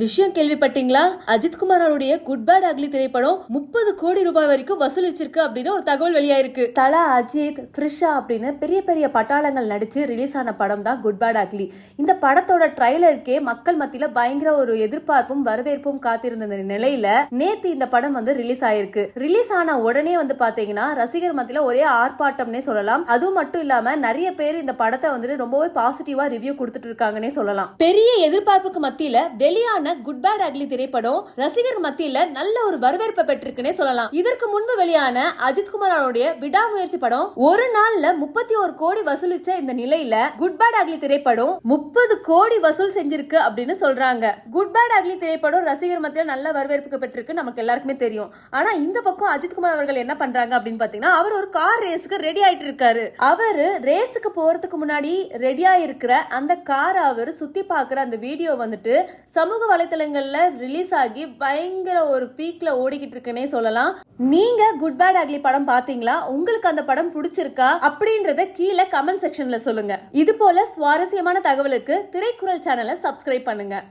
விஷயம் கேள்விப்பட்டீங்களா? அஜித்குமார் அவருடைய குட் பேட் அக்லி திரைப்படம் முப்பது கோடி ரூபாய் வரைக்கும் வசூலிச்சிருக்கு அப்படின்னு ஒரு தகவல் வெளியாயிருக்கு. தலா அஜித் த்ரிஷா அப்படின்னு பெரிய பெரிய பட்டாளங்கள் நடிச்சு ரிலீஸ் ஆன படம் தான் குட் பேட் அக்லி இந்த படத்தோட ட்ரைலருக்கே மக்கள் மத்தியில பயங்கர ஒரு எதிர்பார்ப்பும் வரவேற்பும் காத்திருந்த நிலையில நேத்து இந்த படம் வந்து ரிலீஸ் ஆயிருக்கு. ரிலீஸ் ஆன உடனே வந்து பாத்தீங்கன்னா ரசிகர் மத்தியில ஒரே ஆர்ப்பாட்டம்னே சொல்லலாம். அதுவும் மட்டும் இல்லாம நிறைய பேர் இந்த படத்தை வந்துட்டு ரொம்பவே பாசிட்டிவா ரிவ்யூ கொடுத்துட்டு இருக்காங்கன்னே சொல்லலாம். பெரிய எதிர்பார்ப்புக்கு மத்தியில வெளியான குட் பேட் அக்லி திரைப்படம் ரசிகர் மத்தியில நல்ல ஒரு வரவேற்பை பெற்றிருக்குன்னே சொல்லலாம். இதற்கு முன்பு வெளியான அஜித்குமார் குமாரோடைய விடாமுயற்சி படம் ஒரு நாள்ல முப்பத்தி ஒரு கோடி வசூலிச்ச இந்த நிலையில குட் பேட் அக்லி திரைப்படம் முப்பது கோடி வசூல் செஞ்சிருக்கு அப்படின்னு சொல்றாங்க. குட் பேட் அக்லி திரைப்படம் ரசிகர் மத்தியில நல்ல வரவேற்பு பெற்றிருக்கு நமக்கு எல்லாருக்குமே தெரியும். ஆனா இந்த பக்கம் அஜித்குமார் அவர்கள் என்ன பண்றாங்க அப்படின்னு பாத்தீங்கன்னா அவர் ஒரு கார் ரேஸுக்கு ரெடி ஆயிட்டு இருக்காரு. அவரு ரேஸுக்கு போறதுக்கு முன்னாடி ரெடியா இருக்கிற அந்த காரை அவர் சுத்தி பார்க்குற அந்த வீடியோ வந்துட்டு சமூக வலைத்தளங்களில் ரிலீஸ் ஆகி பயங்கர ஒரு பீக்ல ஓடிக்கிட்டு இருக்குன்னே சொல்லலாம். நீங்க குட் பேட் அக்லி படம் பாத்தீங்களா உங்களுக்கு அந்த படம் பிடிச்சிருக்கா? அப்படின்றத கீழே கமெண்ட் செக்ஷன்ல சொல்லுங்க. இது போல சுவாரஸ்யமான தகவலுக்கு திரைக்குறள் சேனலை சப்ஸ்கிரைப் பண்ணுங்க.